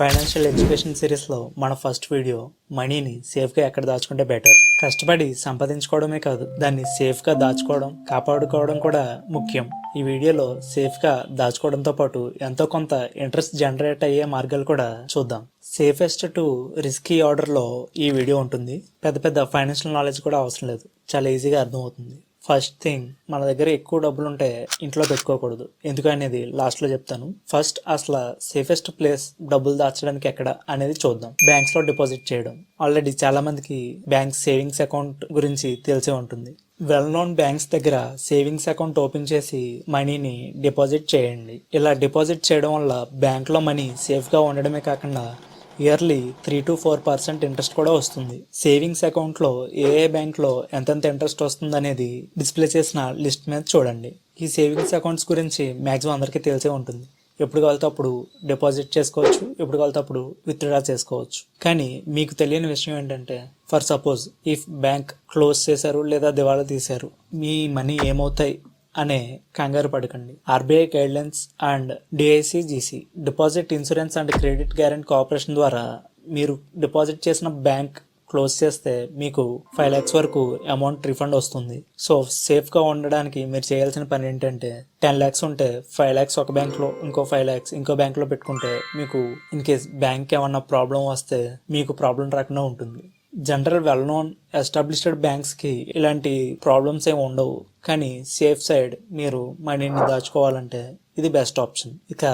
Financial education సిరీస్లో మన first video మనీని సేఫ్గా ఎక్కడ దాచుకుంటే బెటర్. కష్టపడి సంపాదించుకోవడమే కాదు దాన్ని సేఫ్గా దాచుకోవడం కాపాడుకోవడం కూడా ముఖ్యం. ఈ వీడియోలో సేఫ్గా దాచుకోవడంతో పాటు ఎంతో కొంత ఇంట్రెస్ట్ జనరేట్ అయ్యే మార్గాలు కూడా చూద్దాం. సేఫెస్ట్ టు రిస్కీ ఆర్డర్లో ఈ వీడియో ఉంటుంది. పెద్ద పెద్ద ఫైనాన్షియల్ నాలెడ్జ్ కూడా అవసరం లేదు. చాలా ఈజీగా అర్థమవుతుంది. ఫస్ట్ థింగ్ మన దగ్గర ఎక్కువ డబ్బులు ఉంటే ఇంట్లో పెట్టుకోకూడదు. ఎందుకనేది లాస్ట్లో చెప్తాను. ఫస్ట్ అసలు సేఫెస్ట్ ప్లేస్ డబ్బులు దాచడానికి ఎక్కడ అనేది చూద్దాం. బ్యాంక్స్లో డిపాజిట్ చేయడం. ఆల్రెడీ చాలా మందికి బ్యాంక్ సేవింగ్స్ అకౌంట్ గురించి తెలిసే ఉంటుంది. వెల్ నోన్ బ్యాంక్స్ దగ్గర సేవింగ్స్ అకౌంట్ ఓపెన్ చేసి మనీని డిపాజిట్ చేయండి. ఇలా డిపాజిట్ చేయడం వల్ల బ్యాంక్లో మనీ సేఫ్గా ఉండడమే కాకుండా yearly three to four percent interest కూడా వస్తుంది. సేవింగ్స్ అకౌంట్లో ఏ ఏ బ్యాంక్లో ఎంతెంత ఇంట్రెస్ట్ వస్తుంది అనేది డిస్ప్లే చేసిన లిస్ట్ మీద చూడండి. ఈ సేవింగ్స్ అకౌంట్స్ గురించి మ్యాక్సిమం అందరికీ తెలిసే ఉంటుంది. ఎప్పుడు కావాలితే అప్పుడు డిపాజిట్ చేసుకోవచ్చు ఎప్పుడు కావాలితే అప్పుడు విత్డ్రా చేసుకోవచ్చు. కానీ మీకు తెలియని విషయం ఏంటంటే for suppose if bank close చేశారు లేదా దివాళా తీశారు మీ మనీ ఏమవుతాయి? అనే కంగారు పడకండి. RBI guidelines and DICGC deposit insurance and credit guarantee corporation ద్వారా మీరు డిపాజిట్ చేసిన బ్యాంక్ క్లోజ్ చేస్తే మీకు ఫైవ్ ల్యాక్స్ వరకు అమౌంట్ రిఫండ్ వస్తుంది. సో సేఫ్గా ఉండడానికి మీరు చేయాల్సిన పని ఏంటంటే టెన్ ల్యాక్స్ ఉంటే ఫైవ్ ల్యాక్స్ ఒక బ్యాంక్లో ఇంకో ఫైవ్ ల్యాక్స్ ఇంకో బ్యాంక్లో పెట్టుకుంటే మీకు ఇన్ కేస్ బ్యాంక్ ఏమన్నా ప్రాబ్లం వస్తే మీకు ప్రాబ్లం రాకుండా ఉంటుంది. జనరల్ వెల్ నోన్ ఎస్టాబ్లిష్డ్ బ్యాంక్స్కి ఇలాంటి ప్రాబ్లమ్స్ ఏమి ఉండవు. కానీ సేఫ్ సైడ్ మీరు మనీని దాచుకోవాలంటే ఇది బెస్ట్ ఆప్షన్ ఇక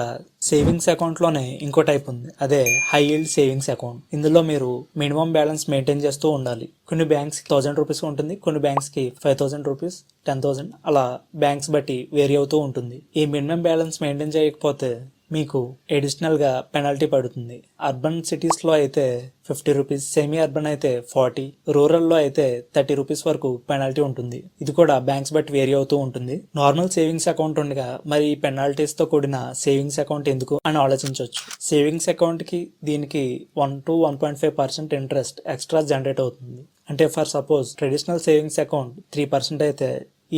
సేవింగ్స్ అకౌంట్లోనే ఇంకో టైప్ ఉంది. అదే హై ఈల్డ్ సేవింగ్స్ అకౌంట్ ఇందులో మీరు మినిమం బ్యాలెన్స్ మెయింటైన్ చేస్తూ ఉండాలి. కొన్ని బ్యాంక్స్ థౌసండ్ రూపీస్ ఉంటుంది కొన్ని బ్యాంక్స్కి five thousand rupees ten thousand అలా బ్యాంక్స్ బట్టి వేరీ అవుతూ ఉంటుంది. ఈ మినిమం బ్యాలెన్స్ మెయింటైన్ చేయకపోతే మీకు అడిషనల్గా పెనాల్టీ పడుతుంది. అర్బన్ సిటీస్లో అయితే ఫిఫ్టీ రూపీస్ సెమీ అర్బన్ అయితే ఫార్టీ రూరల్లో అయితే థర్టీ రూపీస్ వరకు పెనాల్టీ ఉంటుంది. ఇది కూడా బ్యాంక్స్ బట్టి వేరీ అవుతూ ఉంటుంది. నార్మల్ సేవింగ్స్ అకౌంట్ ఉండగా మరి ఈ పెనాల్టీస్తో కూడిన సేవింగ్స్ అకౌంట్ ఎందుకు అని ఆలోచించవచ్చు సేవింగ్స్ అకౌంట్కి దీనికి one to one point five percent interest extra generate అవుతుంది. అంటే for suppose traditional savings account three percent అయితే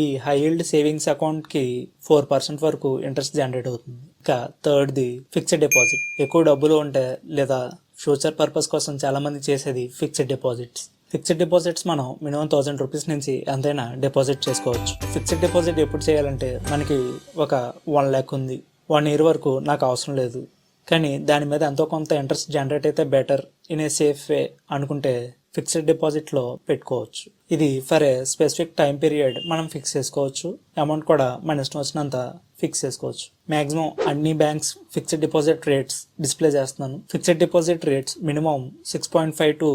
ఈ హై సేవింగ్స్ అకౌంట్కి ఫోర్ పర్సెంట్ వరకు ఇంట్రెస్ట్ జనరేట్ అవుతుంది. ఇంకా థర్డ్ ది ఫిక్స్డ్ డిపాజిట్ ఎక్కువ డబ్బులు ఉంటే లేదా ఫ్యూచర్ పర్పస్ కోసం చాలామంది చేసేది ఫిక్స్డ్ డిపాజిట్స్ ఫిక్స్డ్ డిపాజిట్స్ మనం మినిమం థౌసండ్ రూపీస్ నుంచి ఎంతైనా డిపాజిట్ చేసుకోవచ్చు. ఫిక్స్డ్ డిపాజిట్ ఎప్పుడు చేయాలంటే మనకి ఒక వన్ ల్యాక్ ఉంది. వన్ ఇయర్ వరకు నాకు అవసరం లేదు. కానీ దాని మీద ఎంతో కొంత ఇంట్రెస్ట్ జనరేట్ అయితే better in a safe way అనుకుంటే ఫిక్స్డ్ డిపాజిట్లో పెట్టుకోవచ్చు. ఇది for a specific time period మనం ఫిక్స్ చేసుకోవచ్చు. అమౌంట్ కూడా మన ఇష్టం వచ్చినంత ఫిక్స్ చేసుకోవచ్చు. మాక్సిమం అన్ని banks fixed deposit rates display చేస్తున్నాను. Fixed deposit rates minimum six point five to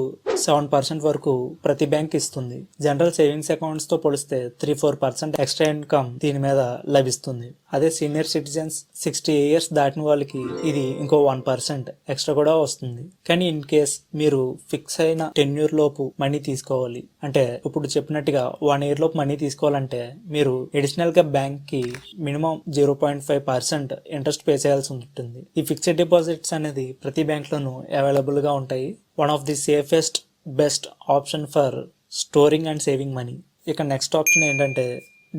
seven percent వరకు ప్రతి బ్యాంక్ ఇస్తుంది. జనరల్ సేవింగ్స్ అకౌంట్స్తో పోలిస్తే three four percent extra income దీని మీద లభిస్తుంది. అదే సీనియర్ సిటిజన్స్ సిక్స్టీ ఇయర్స్ దాటిన వాళ్ళకి ఇది ఇంకో వన్ పర్సెంట్ ఎక్స్ట్రా కూడా వస్తుంది. కానీ ఇన్ కేస్ మీరు ఫిక్స్ అయిన టెన్యూర్ లోపు మనీ తీసుకోవాలి అంటే ఇప్పుడు చెప్పినట్టుగా వన్ ఇయర్ లోపు మనీ తీసుకోవాలంటే మీరు అడిషనల్గా బ్యాంక్కి minimum zero point five percent percent interest pay చేయాల్సి ఉంటుంది. ఈ ఫిక్స్డ్ డిపాజిట్స్ అనేది ప్రతి బ్యాంక్లోనూ అవైలబుల్గా ఉంటాయి. One of the safest best option for storing and saving money ఇక నెక్స్ట్ ఆప్షన్ ఏంటంటే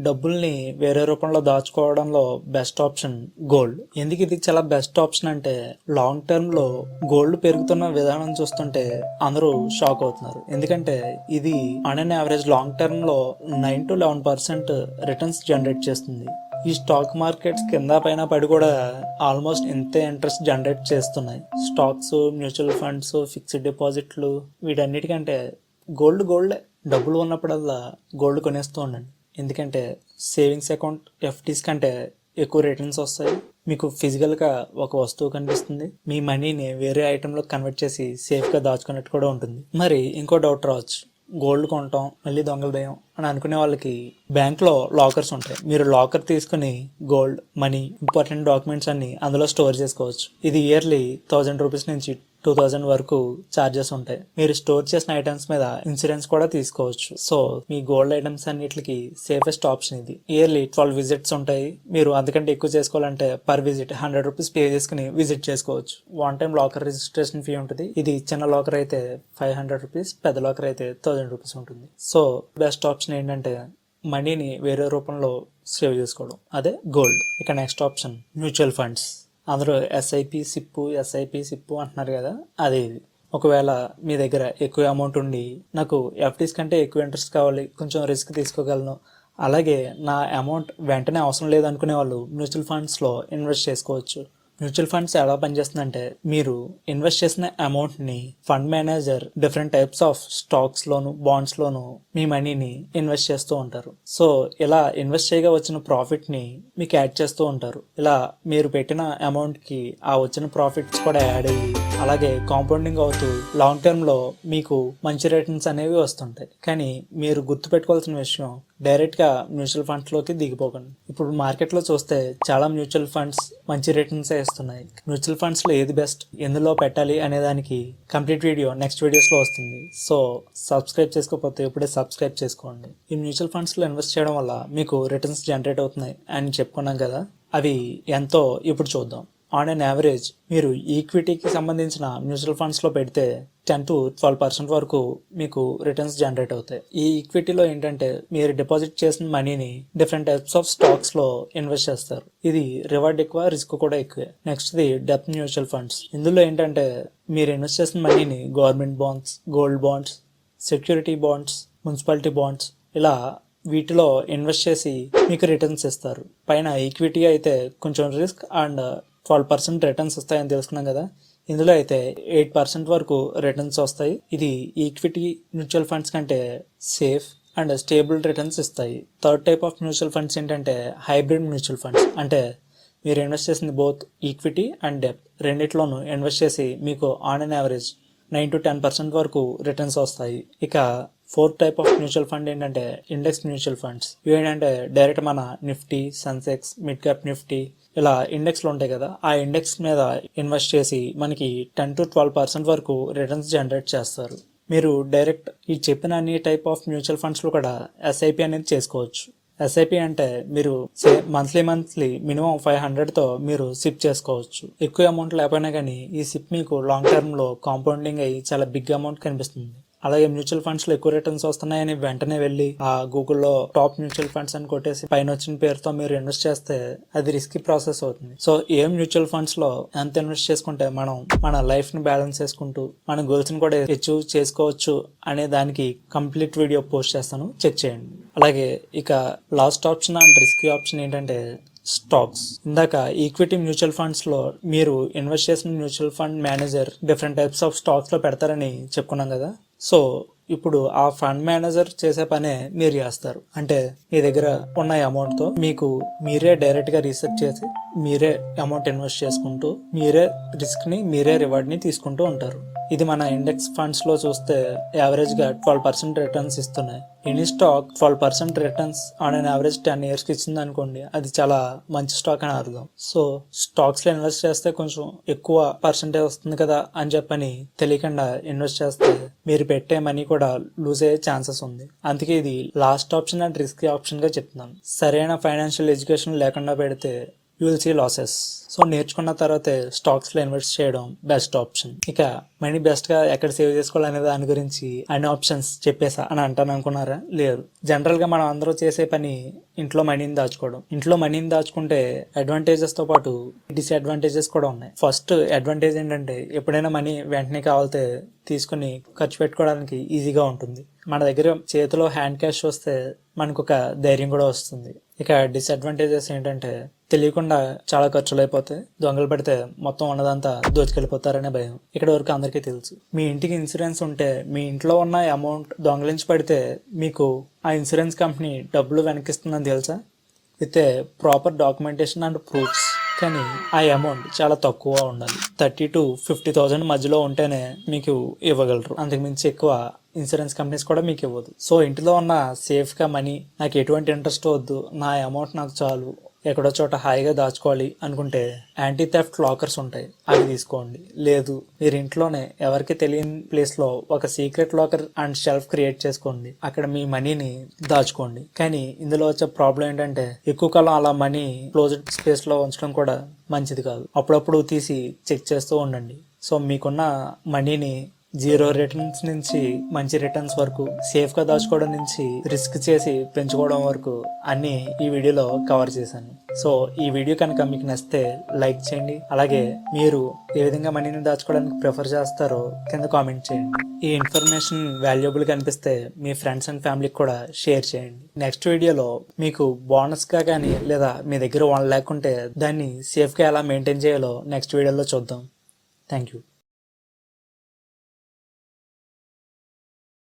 డబ్బుల్ని వేరే రూపంలో దాచుకోవడంలో బెస్ట్ ఆప్షన్ గోల్డ్ ఎందుకు ఇది చాలా బెస్ట్ ఆప్షన్ అంటే లాంగ్ టర్మ్లో గోల్డ్ పెరుగుతున్న విధానం చూస్తుంటే అందరూ షాక్ అవుతున్నారు. ఎందుకంటే ఇది అన్ అండ్ యావరేజ్ లాంగ్ టర్మ్లో nine to eleven percent returns generate చేస్తుంది. ఈ స్టాక్ మార్కెట్స్ కింద పైన పడి కూడా ఆల్మోస్ట్ ఇంతే ఇంట్రెస్ట్ జనరేట్ చేస్తున్నాయి. స్టాక్స్ మ్యూచువల్ ఫండ్స్ ఫిక్స్డ్ డిపాజిట్లు వీటన్నిటికంటే గోల్డ్ గోల్డే డబ్బులు ఉన్నప్పుడల్లా గోల్డ్ కొనేస్తూ ఉండండి. ఎందుకంటే సేవింగ్స్ అకౌంట్ ఎఫ్డీస్ కంటే ఎక్కువ రిటర్న్స్ వస్తాయి. మీకు ఫిజికల్గా ఒక వస్తువు కనిపిస్తుంది. మీ మనీని వేరే ఐటెంలో కన్వర్ట్ చేసి సేఫ్గా దాచుకున్నట్టు కూడా ఉంటుంది. మరి ఇంకో డౌట్ రావచ్చు. గోల్డ్ కొంటాం మళ్ళీ దొంగల దయం అని అనుకునే వాళ్ళకి బ్యాంక్లో లాకర్స్ ఉంటాయి. మీరు లాకర్ తీసుకుని గోల్డ్ మనీ ఇంపార్టెంట్ డాక్యుమెంట్స్ అన్ని అందులో స్టోర్ చేసుకోవచ్చు. ఇది ఇయర్లీ థౌజండ్ రూపీస్ నుంచి టూ థౌజండ్ వరకు చార్జెస్ ఉంటాయి. మీరు స్టోర్ చేసిన ఐటమ్స్ మీద ఇన్సూరెన్స్ కూడా తీసుకోవచ్చు. సో మీ గోల్డ్ ఐటమ్స్ అన్నిటికి సేఫెస్ట్ ఆప్షన్ ఇది. ఇయర్లీ ట్వెల్వ్ విజిట్స్ ఉంటాయి. మీరు అందుకంటే ఎక్కువ చేసుకోవాలంటే per visit hundred rupees pay చేసుకుని విజిట్ చేసుకోవచ్చు. One time locker registration fee ఉంటుంది. ఇది చిన్న లాకర్ అయితే ఫైవ్ హండ్రెడ్ రూపీస్ పెద్ద లాకర్ అయితే థౌజండ్ రూపీస్ ఉంటుంది. సో బెస్ట్ ఆప్షన్ ఏంటంటే మనీని వేరే రూపంలో సేవ్ చేసుకోవడం. అదే గోల్డ్ ఇక నెక్స్ట్ ఆప్షన్ మ్యూచువల్ ఫండ్స్ అందరూ ఎస్ఐపి సిప్పు ఎస్ఐపి సిప్పు అంటున్నారు కదా అదే ఇది ఒకవేళ మీ దగ్గర ఎక్కువ అమౌంట్ ఉండి నాకు ఎఫ్డీస్ కంటే ఎక్కువ ఇంట్రెస్ట్ కావాలి కొంచెం రిస్క్ తీసుకోగలను. అలాగే నా అమౌంట్ వెంటనే అవసరం లేదు అనుకునే వాళ్ళు మ్యూచువల్ ఫండ్స్లో ఇన్వెస్ట్ చేసుకోవచ్చు. మ్యూచువల్ ఫండ్స్ ఎలా పనిచేస్తుందంటే మీరు ఇన్వెస్ట్ చేసిన అమౌంట్ని fund manager different types of stocks loan bonds లోను మీ మనీని ఇన్వెస్ట్ చేస్తూ ఉంటారు. సో ఇలా ఇన్వెస్ట్ చేయగా వచ్చిన ప్రాఫిట్ని మీకు యాడ్ చేస్తూ ఉంటారు. ఇలా మీరు పెట్టిన అమౌంట్కి ఆ వచ్చిన ప్రాఫిట్స్ కూడా యాడ్ అయ్యి అలాగే కాంపౌండింగ్ అవుతూ లాంగ్ టర్మ్లో మీకు మంచి రిటర్న్స్ అనేవి వస్తుంటాయి. కానీ మీరు గుర్తు పెట్టుకోవాల్సిన విషయం డైరెక్ట్గా మ్యూచువల్ ఫండ్స్లోకి దిగిపోకండి. ఇప్పుడు మార్కెట్లో చూస్తే చాలా మ్యూచువల్ ఫండ్స్ మంచి రిటర్న్స్ ఇస్తున్నాయి. మ్యూచువల్ ఫండ్స్లో ఏది బెస్ట్ ఎందులో పెట్టాలి అనే దానికి కంప్లీట్ వీడియో నెక్స్ట్ వీడియోస్లో వస్తుంది. సో సబ్స్క్రైబ్ చేసుకోకపోతే ఇప్పుడే సబ్స్క్రైబ్ చేసుకోండి. ఈ మ్యూచువల్ ఫండ్స్లో ఇన్వెస్ట్ చేయడం వల్ల మీకు రిటర్న్స్ జనరేట్ అవుతున్నాయి అని చెప్పుకున్నాం కదా అవి ఎంతో ఇప్పుడు చూద్దాం. ఆన్ అన్ యావరేజ్ మీరు ఈక్విటీకి సంబంధించిన మ్యూచువల్ ఫండ్స్లో పెడితే టెన్ టు ట్వెల్వ్ పర్సెంట్ వరకు మీకు రిటర్న్స్ జనరేట్ అవుతాయి. ఈ ఈక్విటీలో ఏంటంటే మీరు డిపాజిట్ చేసిన మనీని డిఫరెంట్ టైప్స్ ఆఫ్ స్టాక్స్లో ఇన్వెస్ట్ చేస్తారు. ఇది రివార్డ్ ఎక్కువ రిస్క్ కూడా ఎక్కువే. నెక్స్ట్ ది డెప్త్ మ్యూచువల్ ఫండ్స్ ఇందులో ఏంటంటే మీరు ఇన్వెస్ట్ చేసిన మనీని government bonds gold bonds security bonds municipality bonds ఇలా వీటిలో ఇన్వెస్ట్ చేసి మీకు రిటర్న్స్ ఇస్తారు. పైన ఈక్విటీ అయితే కొంచెం risk and twelve percent returns వస్తాయని తెలుసుకున్నాం కదా. ఇందులో అయితే ఎయిట్ పర్సెంట్ వరకు రిటర్న్స్ వస్తాయి. ఇది ఈక్విటీ మ్యూచువల్ ఫండ్స్ కంటే సేఫ్ అండ్ స్టేబుల్ రిటర్న్స్ ఇస్తాయి. Third type of mutual funds ఏంటంటే హైబ్రిడ్ మ్యూచువల్ ఫండ్స్ అంటే మీరు ఇన్వెస్ట్ చేసింది బోత్ ఈక్విటీ అండ్ డెప్ రెండిట్లోనూ ఇన్వెస్ట్ చేసి మీకు on an average nine to ten percent వరకు రిటర్న్స్ వస్తాయి. ఇక fourth type of mutual fund ఏంటంటే ఇండెక్స్ మ్యూచువల్ ఫండ్స్. ఇవి ఏంటంటే డైరెక్ట్ మన Nifty Sensex mid cap Nifty ఇలా ఇండెక్స్లు ఉంటాయి కదా ఆ ఇండెక్స్ మీద ఇన్వెస్ట్ చేసి మనకి టెన్ టు ట్వెల్వ్ పర్సెంట్ వరకు రిటర్న్స్ జనరేట్ చేస్తారు. మీరు డైరెక్ట్ ఈ చెప్పిన అన్ని టైప్ ఆఫ్ మ్యూచువల్ ఫండ్స్లో కూడా ఎస్ఐపి అనేది చేసుకోవచ్చు. ఎస్ఐపి అంటే మీరు మంత్లీ మంత్లీ మినిమం ఫైవ్ హండ్రెడ్తో మీరు సిప్ చేసుకోవచ్చు. ఎక్కువ అమౌంట్ లేకపోయినా కానీ ఈ సిప్ మీకు లాంగ్ టర్మ్లో కాంపౌండింగ్ అయ్యి చాలా బిగ్ అమౌంట్ కనిపిస్తుంది. అలాగే మ్యూచువల్ ఫండ్స్లో ఎక్కువ రిటర్న్స్ వస్తున్నాయని వెంటనే వెళ్ళి ఆ గూగుల్లో టాప్ మ్యూచువల్ ఫండ్స్ అని కొట్టేసి పైన వచ్చిన పేరుతో మీరు ఇన్వెస్ట్ చేస్తే అది రిస్కీ ప్రాసెస్ అవుతుంది. సో ఏ మ్యూచువల్ ఫండ్స్లో ఎంత ఇన్వెస్ట్ చేసుకుంటే మనం మన లైఫ్ని బ్యాలెన్స్ చేసుకుంటూ మన గోల్స్ని కూడా అచీవ్ చేసుకోవచ్చు అనే దానికి కంప్లీట్ వీడియో పోస్ట్ చేస్తాను. చెక్ చేయండి. అలాగే ఇక last option and risky option ఏంటంటే స్టాక్స్. ఇందాక ఈక్విటీ మ్యూచువల్ ఫండ్స్లో మీరు ఇన్వెస్ట్ చేసిన mutual fund manager different types of స్టాక్స్లో పెడతారని చెప్పుకున్నాం కదా. సో ఇప్పుడు ఆ ఫండ్ మేనేజర్ చేసే పనే మీరు చేస్తారు. అంటే మీ దగ్గర ఉన్న అమౌంట్తో మీకు మీరే డైరెక్ట్గా రీసెర్చ్ చేసి మీరే అమౌంట్ ఇన్వెస్ట్ చేసుకుంటూ మీరే రిస్క్ని మీరే రివార్డ్ని తీసుకుంటూ ఉంటారు. ఇది మన ఇండెక్స్ ఫండ్స్లో చూస్తే యావరేజ్గా ట్వెల్వ్ పర్సెంట్ రిటర్న్స్ ఇస్తున్నాయి. Any stock twelve percent returns on an average ten ఇయర్స్కి ఇచ్చింది అనుకోండి అది చాలా మంచి స్టాక్ అని అర్థం. సో స్టాక్స్లో ఇన్వెస్ట్ చేస్తే కొంచెం ఎక్కువ పర్సెంటేజ్ వస్తుంది కదా అని చెప్పని తెలియకుండా ఇన్వెస్ట్ చేస్తే మీరు పెట్టే మనీ కూడా లూజ్ అయ్యే ఛాన్సెస్ ఉంది. అందుకే ఇది లాస్ట్ ఆప్షన్ అండ్ రిస్కీ ఆప్షన్గా చెప్తున్నాను. సరైన ఫైనాన్షియల్ ఎడ్యుకేషన్ లేకుండా పెడితే you will see losses. So నేర్చుకున్న తర్వాతే స్టాక్స్లో ఇన్వెస్ట్ చేయడం బెస్ట్ ఆప్షన్. ఇక మనీ బెస్ట్గా ఎక్కడ సేవ్ చేసుకోవాలనే దాని గురించి అన్ని ఆప్షన్స్ చెప్పేసా అని అంటాను అనుకున్నారా? లేరు జనరల్గా మనం అందరూ చేసే పని ఇంట్లో మనీని దాచుకోవడం. ఇంట్లో మనీని దాచుకుంటే అడ్వాంటేజెస్తో పాటు డిసడ్వాంటేజెస్ కూడా ఉన్నాయి. ఫస్ట్ అడ్వాంటేజ్ ఏంటంటే ఎప్పుడైనా మనీ వెంటనే కావాలితే తీసుకుని ఖర్చు పెట్టుకోవడానికి ఈజీగా ఉంటుంది. మన దగ్గర చేతిలో హ్యాండ్ క్యాష్ వస్తే మనకు ఒక ధైర్యం కూడా వస్తుంది. ఇక డిసడ్వాంటేజెస్ ఏంటంటే తెలియకుండా చాలా ఖర్చులు అయిపోతాయి దొంగలు పడితే మొత్తం ఉన్నదంతా దోచుకెళ్ళిపోతారనే భయం. ఇక్కడ వరకు అందరికీ తెలుసు. మీ ఇంటికి ఇన్సూరెన్స్ ఉంటే మీ ఇంట్లో ఉన్న అమౌంట్ దొంగలించి పడితే మీకు ఆ ఇన్సూరెన్స్ కంపెనీ డబ్బులు వెనకిస్తుందని తెలుసా? With a proper documentation and proofs. కానీ ఆ అమౌంట్ చాలా తక్కువ ఉండాలి. థర్టీ టు ఫిఫ్టీ థౌజండ్ మధ్యలో ఉంటేనే మీకు ఇవ్వగలరు. అంతకుమించి ఎక్కువ ఇన్సూరెన్స్ కంపెనీస్ కూడా మీకు ఇవ్వదు. సో ఇంటిలో ఉన్న సేఫ్గా మనీ నాకు ఎటువంటి ఇంట్రెస్ట్ వద్దు నా అమౌంట్ నాకు చాలు ఎక్కడో చోట హాయిగా దాచుకోవాలి అనుకుంటే యాంటీ థెఫ్ట్ లాకర్స్ ఉంటాయి. అవి తీసుకోండి. లేదు మీరు ఇంట్లోనే ఎవరికి తెలియని ప్లేస్లో ఒక secret locker and shelf create చేసుకోండి. అక్కడ మీ మనీని దాచుకోండి. కానీ ఇందులో వచ్చే ప్రాబ్లం ఏంటంటే ఎక్కువ కాలం అలా మనీ క్లోజ్డ్ స్పేస్లో ఉంచడం కూడా మంచిది కాదు. అప్పుడప్పుడు తీసి చెక్ చేస్తూ ఉండండి. సో మీకున్న మనీని జీరో రిటర్న్స్ నుంచి మంచి రిటర్న్స్ వరకు సేఫ్గా దాచుకోవడం నుంచి రిస్క్ చేసి పెంచుకోవడం వరకు అన్ని ఈ వీడియోలో కవర్ చేశాను. సో ఈ వీడియో కనుక మీకు నచ్చితే లైక్ చేయండి. అలాగే మీరు ఏ విధంగా మనీని దాచుకోవడానికి ప్రిఫర్ చేస్తారో కింద కామెంట్ చేయండి. ఈ ఇన్ఫర్మేషన్ వాల్యుబుల్ కనిపిస్తే మీ ఫ్రెండ్స్ అండ్ ఫ్యామిలీకి కూడా షేర్ చేయండి. నెక్స్ట్ వీడియోలో మీకు బోనస్గా కానీ లేదా మీ దగ్గర వన్ లేకుంటే దాన్ని సేఫ్గా ఎలా మెయింటైన్ చేయాలో నెక్స్ట్ వీడియోలో చూద్దాం. Thank you.